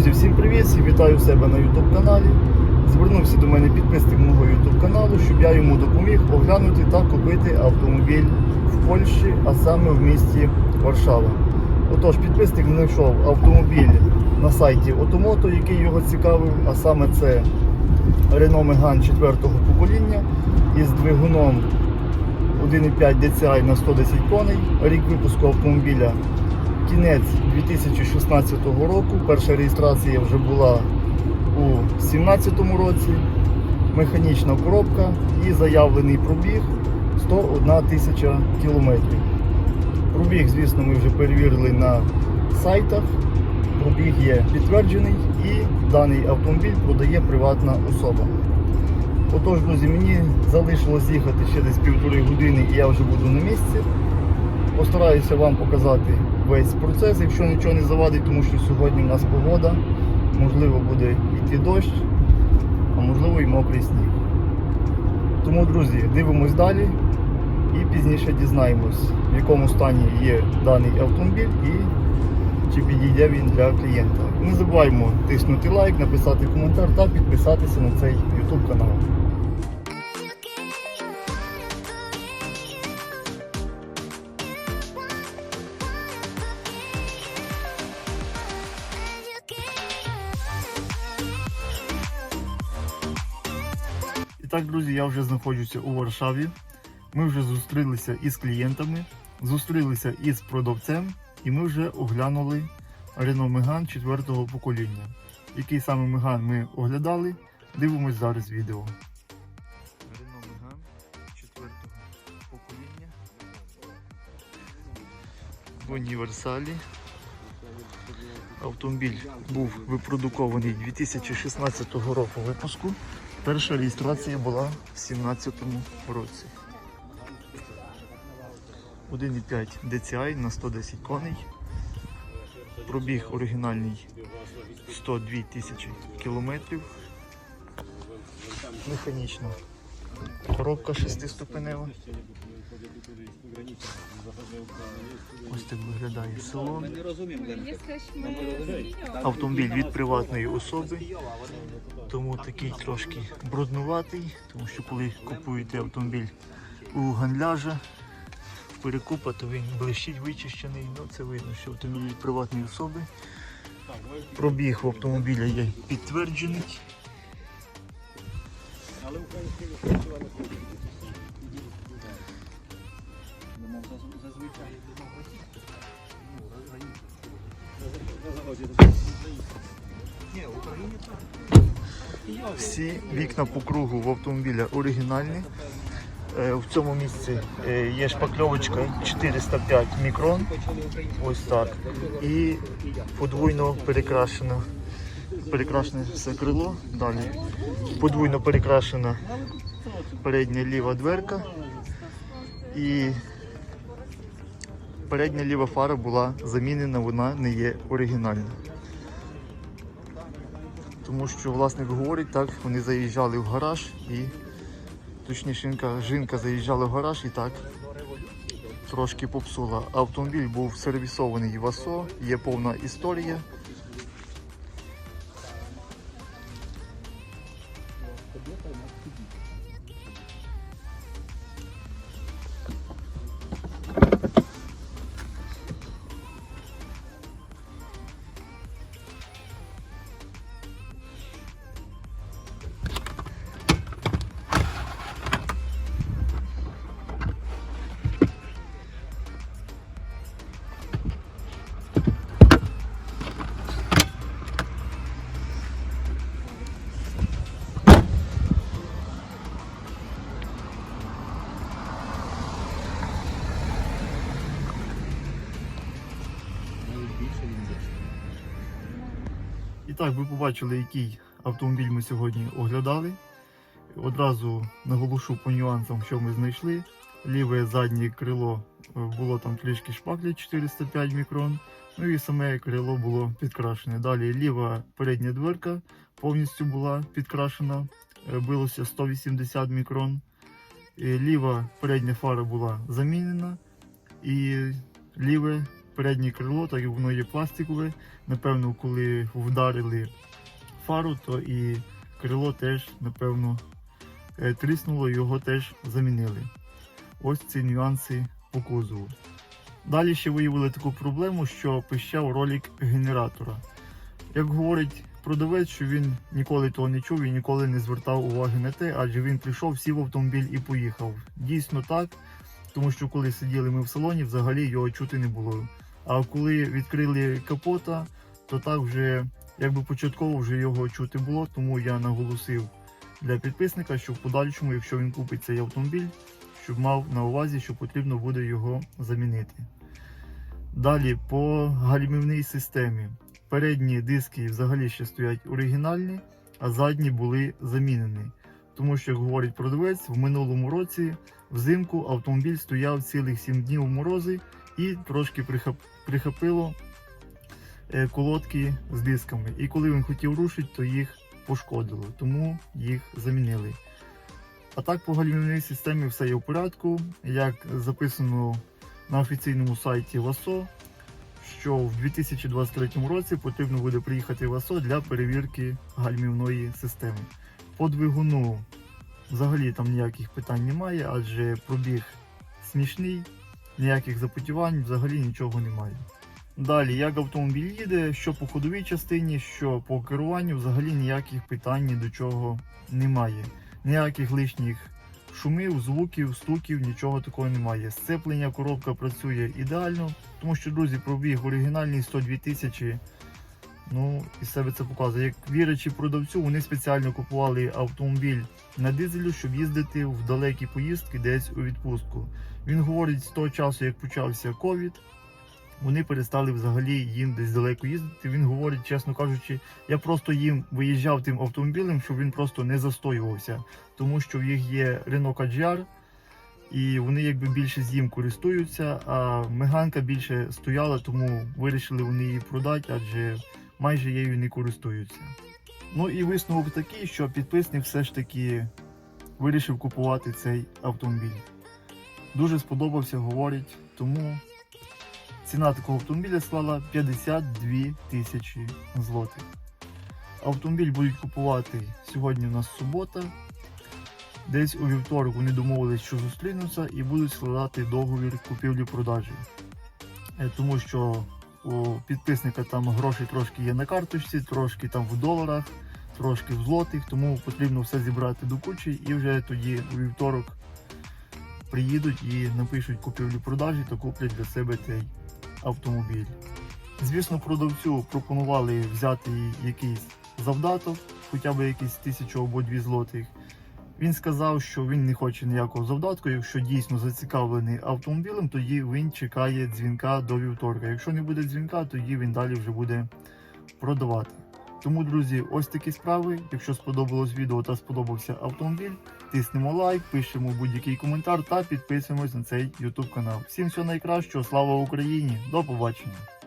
Друзі, всім привіт! Всіх вітаю себе на YouTube каналі. Звернувся до мене підписник мого YouTube каналу, щоб я йому допоміг оглянути та купити автомобіль в Польщі, а саме в місті Варшава. Отож, підписник знайшов автомобіль на сайті Отомото, який його цікавив, а саме це Renault Megane 4 покоління із двигуном 1,5 DCI на 110 коней. Рік випуску автомобіля кінець 2016 року. Перша реєстрація вже була у 2017 році. Механічна коробка і заявлений пробіг 101 тисяча кілометрів. Пробіг, звісно, ми вже перевірили на сайтах. Пробіг є підтверджений і даний автомобіль продає приватна особа. Отож, друзі, мені залишилось їхати ще десь півтори години і я вже буду на місці. Постараюся вам показати весь процес, якщо нічого не завадить, тому що сьогодні в нас погода, можливо буде йти дощ, а можливо і мокрий сніг. Тому, друзі, дивимось далі і пізніше дізнаємось, в якому стані є даний автомобіль і чи підійде він для клієнта. Не забуваймо тиснути лайк, написати коментар та підписатися на цей YouTube канал. Так, друзі, я вже знаходжуся у Варшаві. Ми вже зустрілися із клієнтами, зустрілися із продавцем, і ми вже оглянули Renault Megane 4 покоління. Який саме Megane ми оглядали, дивимось зараз відео. Renault Megane 4 покоління. В універсалі. Автомобіль був випродукований 2016 року випуску. Перша реєстрація була в 2017 році. 1,5 DCI на 110 коней. Пробіг оригінальний 102 тисячі кілометрів. Механічна коробка шестиступенева. Ось так виглядає салон. Автомобіль від приватної особи, тому такий трошки бруднуватий, тому що коли купуєте автомобіль у ганляжа, в перекупа, то він блищить вичищений, ну це видно, що автомобіль від приватної особи. Пробіг в автомобіля є підтверджений. Всі вікна по кругу в автомобіля оригінальні. Е, В цьому місці е, є шпакльовочка 405 мікрон. Ось так. І подвійно перекрашено. Перекрашене все крило. Далі подвійно перекрашена передня ліва дверка. І передня ліва фара була замінена, вона не є оригінальна. Тому що власник говорить, так, вони заїжджали в гараж і точніше жінка, заїжджала в гараж і так трошки попсула. Автомобіль був сервісований в АСО, є повна історія. І так, ви побачили, який автомобіль ми сьогодні оглядали. Одразу наголошу по нюансам, що ми знайшли. Ліве заднє крило е, було там трішки шпаклі 405 мікрон. Ну і саме крило було підкрашене. Далі ліва передня дверка повністю була підкрашена, е, билося 180 мікрон. І Ліва передня фара була замінена. І ліве переднє крило, так як воно є пластикове. Напевно, коли вдарили фару, то і крило теж, напевно, е, тріснуло, його теж замінили. Ось ці нюанси по кузову. Далі ще виявили таку проблему, що пищав ролик генератора. Як говорить продавець, що він ніколи того не чув і ніколи не звертав уваги на те, адже він прийшов, сів в автомобіль і поїхав. Дійсно так, тому що коли сиділи ми в салоні, взагалі його чути не було. А коли відкрили капота, то так вже якби початково вже його чути було, тому я наголосив для підписника, що в подальшому, якщо він купить цей автомобіль, щоб мав на увазі, що потрібно буде його замінити. Далі по гальмівній системі. Передні диски взагалі ще стоять оригінальні, а задні були замінені. Тому що, як говорить продавець, в минулому році взимку автомобіль стояв цілих 7 днів у морози і трошки прихопило е, колодки з дисками. І коли він хотів рушити, то їх пошкодило, тому їх замінили. А так по гальмівній системі все є в порядку. Як записано на офіційному сайті ВАСО, що в 2023 році потрібно буде приїхати в АСО для перевірки гальмівної системи. По двигуну взагалі там ніяких питань немає, адже пробіг смішний, ніяких запотівань, взагалі нічого немає. Далі, як автомобіль їде, що по ходовій частині, що по керуванню, взагалі ніяких питань ні до чого немає. Ніяких лишніх шумів, звуків, стуків, нічого такого немає. Сцеплення, коробка працює ідеально, тому що, друзі, пробіг оригінальний 102 тисячі. Ну, і себе це показує. Як вірячи продавцю, вони спеціально купували автомобіль на дизелю, щоб їздити в далекі поїздки десь у відпустку. Він говорить, з того часу, як почався ковід, вони перестали взагалі їм десь далеко їздити. Він говорить, чесно кажучи, я просто їм виїжджав тим автомобілем, щоб він просто не застоювався, тому що в їх є Renault Kadjar, і вони якби більше з їм користуються, а меганка більше стояла, тому вирішили вони її продати, адже майже її не користуються. Ну і висновок такий, що підписник все ж таки вирішив купувати цей автомобіль. Дуже сподобався, говорить, тому ціна такого автомобіля склала 52 тисячі злотих. Автомобіль будуть купувати сьогодні у нас субота. Десь у вівторок вони домовились, що зустрінуться і будуть складати договір купівлі-продажі. Е, Тому що у підписника там грошей трошки є на карточці, трошки там в доларах, трошки в злотих, тому потрібно все зібрати до кучі і вже тоді у вівторок приїдуть і напишуть купівлі-продажі та куплять для себе цей автомобіль. Звісно, продавцю пропонували взяти якийсь завдаток, хоча б якісь тисячу або дві злотих. Він сказав, що він не хоче ніякого завдатку. Якщо дійсно зацікавлений автомобілем, тоді він чекає дзвінка до вівторка. Якщо не буде дзвінка, тоді він далі вже буде продавати. Тому, друзі, ось такі справи. Якщо сподобалось відео та сподобався автомобіль, тиснемо лайк, пишемо будь-який коментар та підписуємось на цей YouTube канал. Всім всього найкращого, слава Україні! До побачення!